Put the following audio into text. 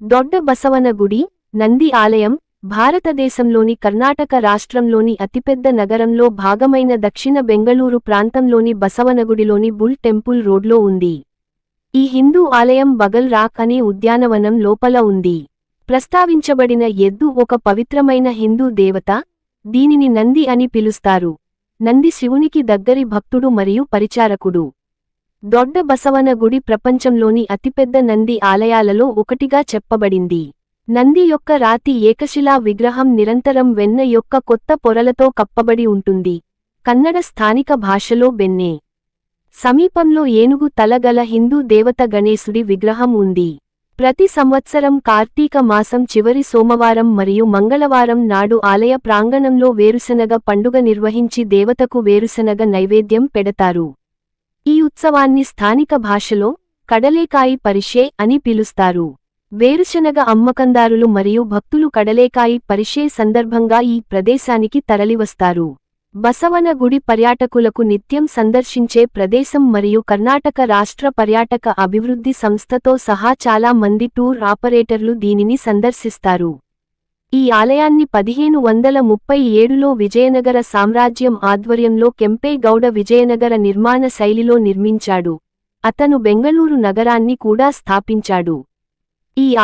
దొడ్డ బసవన గుడి నంది ఆలయం భారతదేశంలోని కర్ణాటక రాష్ట్రంలోని అతిపెద్ద నగరంలో భాగమైన దక్షిణ బెంగళూరు ప్రాంతంలోని బసవనగుడిలోని బుల్ టెంపుల్ రోడ్లో ఉంది. ఈ హిందూ ఆలయం బగల్ రాక్ అనే ఉద్యానవనం లోపల ఉంది. ప్రస్తావించబడిన ఎద్దు ఒక పవిత్రమైన హిందూ దేవత దీనిని నంది అని పిలుస్తారు. నంది శివునికి దగ్గరి భక్తుడు మరియు పరిచారకుడు. దొడ్డ బసవన గుడి ప్రపంచంలోని అతిపెద్ద నంది ఆలయాలలో ఒకటిగా చెప్పబడింది. నంది యొక్క రాతి ఏకశిలా విగ్రహం నిరంతరం వెన్న యొక్క కొత్త పొరలతో కప్పబడి ఉంటుంది. కన్నడ స్థానిక భాషలో బెన్నే. సమీపంలో ఏనుగు తలగల హిందూ దేవత గణేశుడి విగ్రహం ఉంది. ప్రతి సంవత్సరం కార్తీక మాసం చివరి సోమవారం మరియు మంగళవారం నాడు ఆలయ ప్రాంగణంలో వేరుశనగ పండుగ నిర్వహించి దేవతకు వేరుశనగ నైవేద్యం పెడతారు. ఈ ఉత్సవాన్ని స్థానిక భాషలో కడలేకాయి పరిషే అని పిలుస్తారు. వేరుశనగ అమ్మకందారులు మరియు భక్తులు కడలేకాయి పరిషే సందర్భంగా ఈ ప్రదేశానికి తరలివస్తారు. బసవన గుడి పర్యాటకులకు నిత్యం సందర్శించే ప్రదేశం మరియు కర్ణాటక రాష్ట్ర పర్యాటక అభివృద్ధి సంస్థతో సహా చాలా మంది టూర్ ఆపరేటర్లు దీనిని సందర్శిస్తారు. ఈ ఆలయాన్ని పదిహేను వందల ముప్పై ఏడులో విజయనగర సామ్రాజ్యం ఆధ్వర్యంలో కెంపేగౌడ విజయనగర నిర్మాణ శైలిలో నిర్మించాడు. అతను బెంగళూరు నగరాన్ని కూడా స్థాపించాడు. ఈ